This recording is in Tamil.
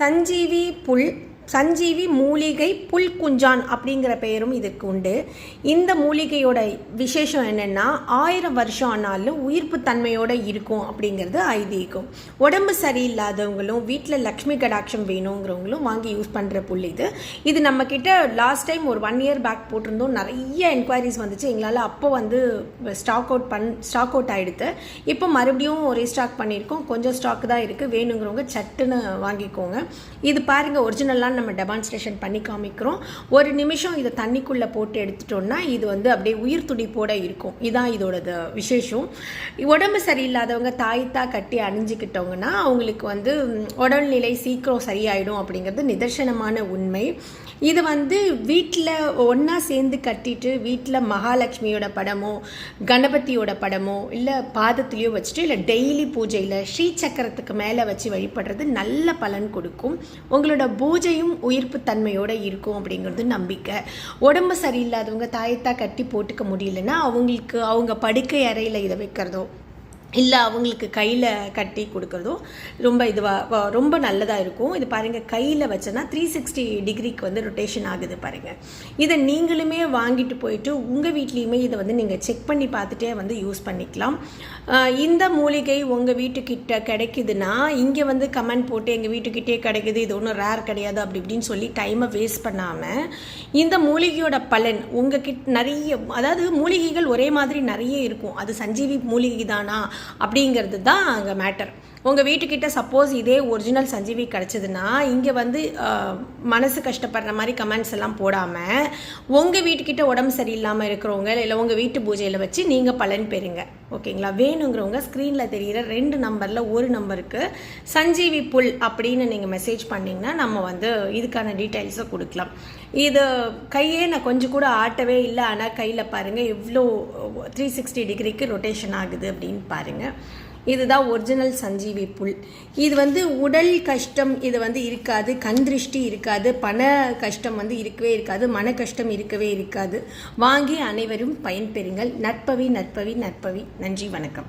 சஞ்சீவி புல் சஞ்சீவி மூலிகை புல்குஞ்சான் அப்படிங்கிற பெயரும் இதுக்கு உண்டு. இந்த மூலிகையோட விசேஷம் என்னென்னா ஆயிரம் வருஷம் ஆனாலும் உயிர்ப்பு தன்மையோடு இருக்கும் அப்படிங்கிறது ஐதீகம். உடம்பு சரியில்லாதவங்களும் வீட்டில் லக்ஷ்மி கடாட்சம் வேணுங்கிறவங்களும் வாங்கி யூஸ் பண்ணுற புல் இது. இது நம்மக்கிட்ட லாஸ்ட் டைம் ஒரு ஒன் இயர் பேக் போட்டிருந்தோம். நிறைய என்கொயரிஸ் வந்துச்சு. எங்களால் அப்போ வந்து ஸ்டாக் அவுட் பண் ஸ்டாக் அவுட் ஆகிடுது இப்போ மறுபடியும் ரீஸ்டாக் பண்ணியிருக்கோம். கொஞ்சம் ஸ்டாக் தான் இருக்குது வேணுங்கிறவங்க சட்டுன்னு வாங்கிக்கோங்க. இது பாருங்கள் ஒரிஜினலாக நம்ம டெமான்ஸ்ட்ரேஷன் பண்ணி காமிக்கிறோம். ஒரு நிமிஷம் இதை தண்ணிக்குள்ளே போட்டு எடுத்துட்டோம்னா இது வந்து அப்படியே உயிர் துடிப்போடு இருக்கும். இதான் இதோட விசேஷம். உடம்பு சரியில்லாதவங்க தாய்த்தா கட்டி அணிஞ்சிக்கிட்டவங்கன்னா அவங்களுக்கு வந்து உடல்நிலை சீக்கிரம் சரியாயிடும் அப்படிங்கிறது நிதர்சனமான உண்மை. இது வந்து வீட்டில் ஒன்றா சேர்ந்து கட்டிட்டு வீட்டில் மகாலட்சுமியோட படமோ கணபதியோட படமோ இல்லை பாதத்துலேயோ வச்சுட்டு இல்லை டெய்லி பூஜையில் ஸ்ரீ சக்கரத்துக்கு மேலே வச்சு வழிபடுறது நல்ல பலன் கொடுக்கும். உங்களோட பூஜையும் உயிர்ப்பு தன்மையோடு இருக்கும் அப்படிங்கிறது நம்பிக்கை. உடம்பு சரியில்லாதவங்க தாயத்தா கட்டி போட்டுக்க முடியலன்னா அவங்களுக்கு அவங்க படுக்கை அறையில் இதை வைக்கிறதோ இல்லை அவங்களுக்கு கையில் கட்டி கொடுக்குறதும் ரொம்ப இதுவாக ரொம்ப நல்லதாக இருக்கும். இது பாருங்கள் கையில் வச்சோன்னா த்ரீ சிக்ஸ்டி டிகிரிக்கு வந்து ரொட்டேஷன் ஆகுது பாருங்கள் இதை நீங்களுமே வாங்கிட்டு போயிட்டு உங்கள் வீட்லேயுமே இதை வந்து நீங்கள் செக் பண்ணி பார்த்துட்டே வந்து யூஸ் பண்ணிக்கலாம். இந்த மூலிகை உங்கள் வீட்டுக்கிட்ட கிடைக்குதுன்னா இங்கே வந்து கமெண்ட் போட்டு எங்கள் வீட்டுக்கிட்டே கிடைக்குது இது ஒன்றும் ரேர் கிடையாது அப்படி இப்படின்னு சொல்லி டைமை வேஸ்ட் பண்ணாமல் இந்த மூலிகையோட பலன் உங்கள் கிட் நிறைய அதாவது மூலிகைகள் ஒரே மாதிரி நிறைய இருக்கும். அது சஞ்சீவி மூலிகை தானா அப்படிங்கிறது தான் அங்கே மேட்டர் உங்கள் வீட்டுக்கிட்ட சப்போஸ் இதே ஒரிஜினல் சஞ்சீவி கிடச்சிதுன்னா இங்கே வந்து மனசு கஷ்டப்படுற மாதிரி கமெண்ட்ஸ் எல்லாம் போடாமல் உங்கள் வீட்டுக்கிட்ட உடம்பு சரியில்லாமல் இருக்கிறவங்க இல்லை உங்கள் வீட்டு பூஜையில் வச்சு நீங்கள் பலன் பெறுங்க. ஓகேங்களா? வேணுங்கிறவங்க ஸ்க்ரீனில் தெரிகிற ரெண்டு நம்பரில் ஒரு நம்பருக்கு சஞ்சீவி புல் அப்படின்னு நீங்கள் மெசேஜ் பண்ணிங்கன்னா நம்ம வந்து இதுக்கான டீட்டெயில்ஸை கொடுக்கலாம். இது கையே நான் கொஞ்சம் கூட ஆட்டவே இல்லை. ஆனால் கையில் பாருங்கள் எவ்வளோ த்ரீ சிக்ஸ்டி டிகிரிக்கு ரொட்டேஷன் ஆகுது அப்படின்னு பாருங்கள் இதுதான் ஒரிஜினல் சஞ்சீவி புல். இது வந்து உடல் கஷ்டம் இது வந்து இருக்காது. கண் திருஷ்டி இருக்காது. பண கஷ்டம் வந்து இருக்கவே இருக்காது. மன கஷ்டம் இருக்கவே இருக்காது. வாங்கி அனைவரும் பயன்பெறுங்கள். நட்பவி நட்பவி நட்பவி. நன்றி வணக்கம்.